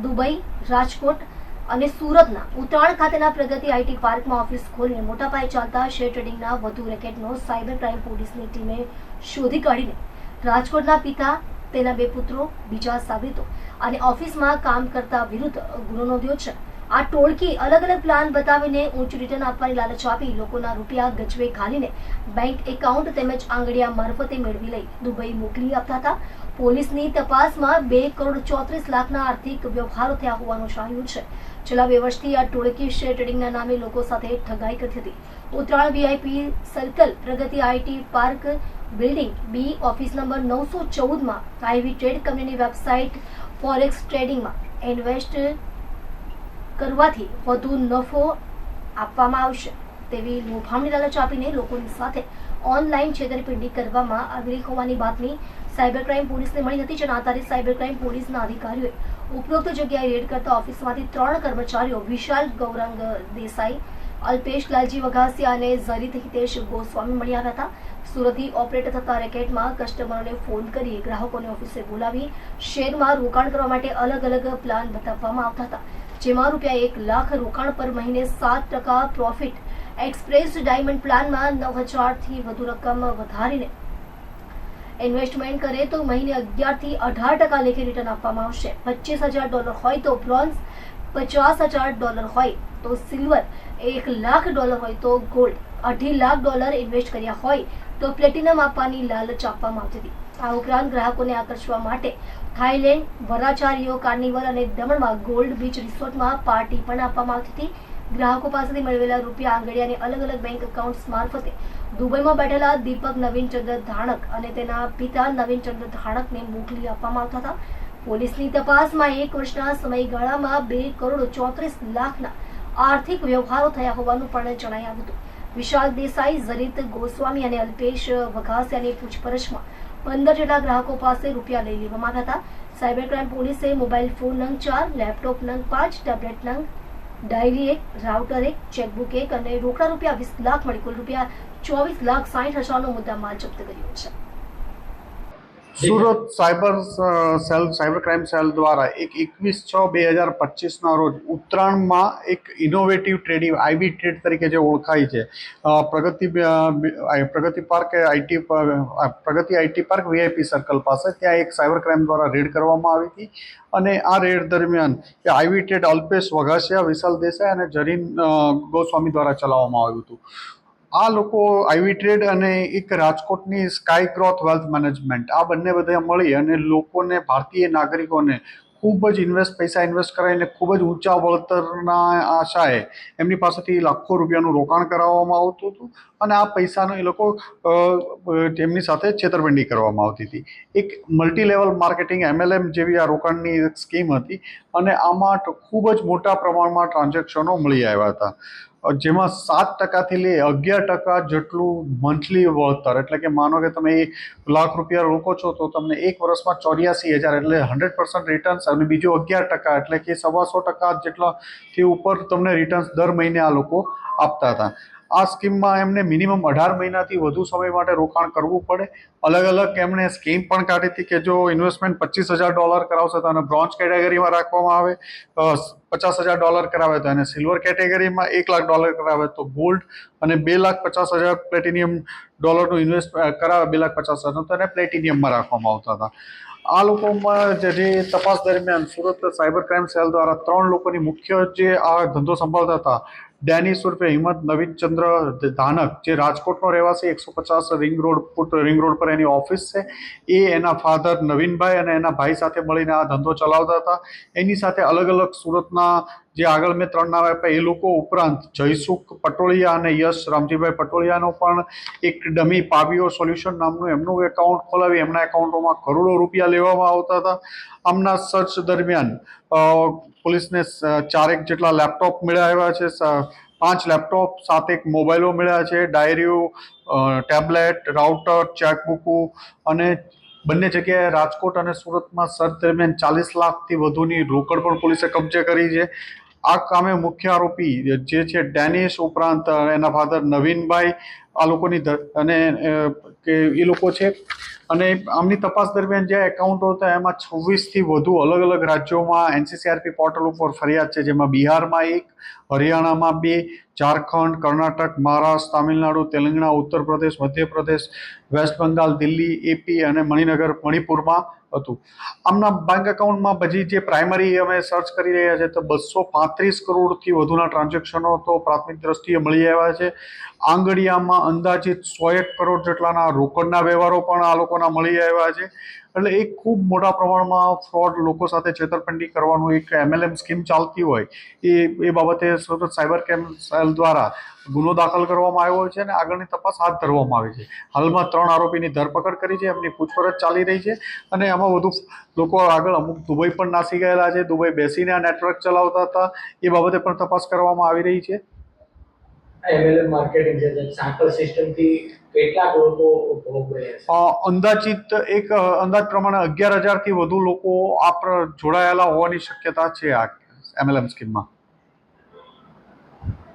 Dubai, Rajkot અને સુરતના ઉત્તરાયણ ખાતેના પ્રગતિ આઈટી પાર્કમાં ઓફિસ ખોલીને મોટા પાયે ચાલતા શેર ટ્રેડિંગના વધુ રેકેટનો સાયબર ક્રાઇમ પોલીસની ટીમે શોધી કાઢીને રાજકોટના પિતા, તેના બે પુત્રો, બીજા સાબિતો અને ઓફિસમાં કામ કરતા વિરુદ્ધ ગુનો નોંધ્યો છે. આ ટોળકી અલગ અલગ પ્લાન બતાવીને ઊંચું રિટર્ન આપવાની લાલચ આપી લોકોના રૂપિયા ગજવે ખાલીને બેંક એકાઉન્ટ તેમજ આંગળીયા મારફતે મેળવી લઈ દુબઈ મોકલી આપતા હતા. પોલીસની તપાસમાં બે કરોડ ચોત્રીસ લાખના આર્થિક વ્યવહારો થયા હોવાનું જાણ્યું છે. છેલ્લા બે વર્ષથી આ ટોળકી શેર ટ્રેડિંગના નામે લોકો સાથે ઠગાઈ કરતી હતી. Uttarayan VIP circle Pragati IT park building B office number નવસો ચૌદમાં આઈવી ટ્રેડ કંપનીની વેબસાઇટ ફોરેક્સ ટ્રેડિંગમાં ઇન્વેસ્ટ કરવાથી વધુ નફો આપવામાં આવશે. તેવી લોભામણી લાલચ આપીને લોકોની સાથે ઓનલાઈન છેતરપિંડી કરવામાં આવી હોવાની બાતમી સાયબર ક્રાઇમ પોલીસને મળી હતી. જેના આધારે સાયબર ક્રાઇમ પોલીસના અધિકારીઓએ ઉપરોક્ત જગ્યાએ રેડ કરતા ઓફિસમાંથી ત્રણ કર્મચારીઓ વિશાલ ગૌરંગ દેસાઈ, અલ્પેશ લાલજી વઘાસિયા અને ઝરિત હિતેશ ગોસ્વામી મળી આવ્યા હતા. સુરતથી ઓપરેટ થતા રેકેટમાં કસ્ટમરોને ફોન કરી ગ્રાહકોને ઓફિસે બોલાવી શેરમાં રોકાણ કરવા માટે અલગ અલગ પ્લાન બતાવવામાં આવતા હતા. જેમાં રૂપિયા એક લાખ રોકાણ પર મહિને સાત ટકા પ્રોફિટ એક્સપ્રેસ ડાયમંડ પ્લાનમાં નવ હજારથી વધુ રકમ વધારીને ઇન્વેસ્ટમેન્ટ કરે તો મહિને અગિયારથી અઢાર ટકા લેખે રિટર્ન આપવામાં આવશે. પચીસ હજાર ડોલર હોય તો બ્રોન્ઝ પચાસ હજાર ડોલર હોય તો સિલ્વર એક લાખ ડોલર હોય તો ગોલ્ડ અઢી લાખ ડોલર ઇન્વેસ્ટ કર્યા હોય તો પ્લેટિનમ આપવાની લાલચ આપવામાં આવતી હતી. આ ઉપરાંત ગ્રાહકોને આકર્ષવા માટે થાઈલેન્ડ વરાચારીઓ કાર્નિવલ અને દમણમાં ગોલ્ડ બીચ રિસોર્ટમાં પાર્ટી પણ આપવામાં આવતી હતી. ગ્રાહકો પાસેથી મેળવેલા રૂપિયા આંગળીયાને અલગ અલગ બેંક એકાઉન્ટ્સ મારફતે દુબઈમાં બેઠેલા દીપક નવીનચંદ્ર ધાણક અને તેના પિતા નવીનચંદ્ર ધાણકને મોકલી આપવામાં આવતા હતા. પોલીસની તપાસમાં એક વર્ષના સમયગાળામાં બે કરોડ ચોત્રીસ લાખના આર્થિક વ્યવહારો થયા હોવાનું પણ જણાવ્યું હતું. વિશાલ દેસાઈ ઝરિત ગોસ્વામી અને અલ્પેશ વઘાસિયાની પૂછપરછમાં પંદર જેટલા ગ્રાહકો પાસે રૂપિયા લઈ લેવામાં આવ્યા હતા. સાયબર ક્રાઇમ પોલીસે મોબાઈલ ફોન નંગ ચાર, લેપટોપ નંગ પાંચ, ટેબ્લેટ નંગ, ડાયરી એક, રાઉટર એક, ચેકબુક એક અને રોકડા રૂપિયા વીસ લાખ મળી કુલ રૂપિયા ચોવીસ લાખ સાઠ હજારનો મુદ્દા માલ જપ્ત કર્યો છે. Surat cyber cell, cyber crime cell દ્વારા એક એકવીસ છ બે હજાર પચીસના રોજ ઉત્તરાયણમાં એક ઇનોવેટિવ ટ્રેડિંગ આઈબી ટ્રેડ તરીકે જે ઓળખાય છે Pragati Pragati park IT Pragati IT park VIP circle પાસે, ત્યાં એક સાયબર ક્રાઇમ દ્વારા રેડ કરવામાં આવી હતી અને આ રેડ દરમિયાન એ આઈવી ટ્રેડ અલ્પેશ વઘાસિયા, વિશાલ દેસાઈ અને જરીન ગોસ્વામી દ્વારા ચલાવવામાં આવ્યું હતું. આ લોકો આઈવી ટ્રેડ અને એક રાજકોટની સ્કાય ગ્રોથ વેલ્થ મેનેજમેન્ટ આ બંને બધા મળી અને લોકોને, ભારતીય નાગરિકોને ખૂબ જ ઇન્વેસ્ટ પૈસા ઇન્વેસ્ટ કરાવીને ખૂબ જ ઊંચા વળતરના આશાએ એમની પાસેથી લાખો રૂપિયાનું રોકાણ કરાવવામાં આવતું હતું અને આ પૈસાનો એ લોકો તેમની સાથે છેતરપિંડી કરવામાં આવતી હતી. એક મલ્ટી લેવલ માર્કેટિંગ એમએલએમ જેવી આ રોકાણની એક સ્કીમ હતી અને આમાં ખૂબ જ મોટા પ્રમાણમાં ટ્રાન્ઝેક્શનો મળી આવ્યા હતા. જેમાં સાત ટકાથી લઈ અગિયાર ટકા જેટલું મંથલી વળતર. એટલે કે માનો કે તમે લાખ રૂપિયા રોકો છો તો તમને એક વર્ષમાં ચોર્યાસી હજાર એટલે હંડ્રેડ પર્સન્ટ રિટર્ન્સ અને બીજું અગિયાર ટકા એટલે કે સવાસો ટકા જેટલાથી ઉપર તમને રિટર્ન્સ દર મહિને આ લોકો આપતા હતા. આ સ્કીમમાં એમને મિનિમમ અઢાર મહિનાથી વધુ સમય માટે રોકાણ કરવું પડે. અલગ અલગ એમણે સ્કીમ પણ કાઢી હતી કે જો ઇન્વેસ્ટમેન્ટ પચીસ હજાર ડોલર કરાવશે તો એને બ્રોન્ઝ કેટેગરીમાં રાખવામાં આવે પચાસ હજાર ડોલર કરાવે તો એને સિલ્વર કેટેગરીમાં એક લાખ ડોલર કરાવે તો ગોલ્ડ અને બે લાખ પચાસ હજાર પ્લેટિનિયમ ડોલરનું ઇન્વેસ્ટ કરાવે બે લાખ પચાસ હજારનું તો એને પ્લેટિનિયમમાં રાખવામાં આવતા હતા. આ લોકોમાં જે તપાસ દરમિયાન સુરત સાયબર ક્રાઇમ સેલ દ્વારા ત્રણ લોકોની મુખ્ય જે આ ધંધો સંભાળતા હતા ડેનિસ ઉર્ફે હિંમત નવીનચંદ્ર ધાનક, જે રાજકોટનો રહેવાસી, એકસો પચાસ ring road feet ring road પર એની ઓફિસ છે. એ એના ફાધર નવીનભાઈ અને એના ભાઈ સાથે મળીને આ ધંધો ચલાવતા હતા. એની સાથે અલગ અલગ સુરતના જે આગળ મેં ત્રણ નામ આપ્યા, એ લોકો ઉપરાંત જયસુખ પટોળિયા અને યશ રામજીભાઈ પટોળિયાનો પણ એક ડમી પાવીઓ સોલ્યુશન નામનું એમનું એકાઉન્ટ ખોલાવી, એમના એકાઉન્ટોમાં કરોડો રૂપિયા લેવામાં આવતા હતા. આમના સર્ચ દરમિયાન પોલીસને ચારેક જેટલા લેપટોપ મળ્યા આવ્યા છે પાંચ લેપટોપ સાતેક મોબાઈલો મળ્યા છે, ડાયરીઓ ટેબ્લેટ, રાઉટર, ચેકબુકો અને બંને જગ્યાએ રાજકોટ અને સુરતમાં સર્ચ દરમિયાન ચાલીસ લાખથી વધુની રોકડ પણ પોલીસે કબજે કરી છે. આ કામે મુખ્ય આરોપી જે છે ડેનિશ ઉપરાંત એના ફાધર નવીનભાઈ, આ લોકોની અને કે એ લોકો છે અને આમની તપાસ દરમિયાન જે એકાઉન્ટો હતા, એમાં છવ્વીસથી વધુ અલગ અલગ રાજ્યોમાં એનસીસીઆરપી પોર્ટલ ઉપર ફરિયાદ છે, જેમાં બિહારમાં એક, હરિયાણામાં બે, ઝારખંડ, કર્ણાટક, મહારાષ્ટ્ર, તામિલનાડુ, તેલંગણા ઉત્તર પ્રદેશ મધ્યપ્રદેશ, વેસ્ટ બંગાળ, દિલ્હી, એપી અને મણિનગર, મણિપુરમાં હતું. આમના બેંક એકાઉન્ટમાં પછી જે પ્રાઇમરી અમે સર્ચ કરી રહ્યા છે, તો બસો પાંત્રીસ કરોડથી વધુના ટ્રાન્ઝેક્શનો તો પ્રાથમિક દ્રષ્ટિએ મળી આવ્યા છે. આંગડિયામાં અંદાજિત સો એક કરોડ જેટલાના રોકડના વ્યવહારો પણ આ લોકોના મળી આવ્યા છે. એટલે એક ખૂબ મોટા પ્રમાણમાં ફ્રોડ લોકો સાથે છેતરપિંડી કરવાનું એક એમએલએમ સ્કીમ ચાલતી હોય, એ એ બાબતે સુરત સાયબર કેમ સેલ દ્વારા ગુનો દાખલ કરવામાં આવ્યો છે અને આગળની તપાસ હાથ ધરવામાં આવી છે. હાલમાં ત્રણ આરોપીની ધરપકડ કરી છે, એમની પૂછપરછ ચાલી રહી છે અને આમાં વધુ લોકો આગળ અમુક દુબઈ પણ નાસી ગયેલા છે, દુબઈ બેસીને આ નેટવર્ક ચલાવતા હતા, એ બાબતે પણ તપાસ કરવામાં આવી રહી છે. એમએલએમ માર્કેટિંગ જે સાંકળ સિસ્ટમથી કેટલાક લોકો અંદાજિત એક અંદાજ પ્રમાણે અગિયાર હજારથી વધુ લોકો આ જોડાયેલા હોવાની શક્યતા છે આ એમએલએમ સ્કીમમાં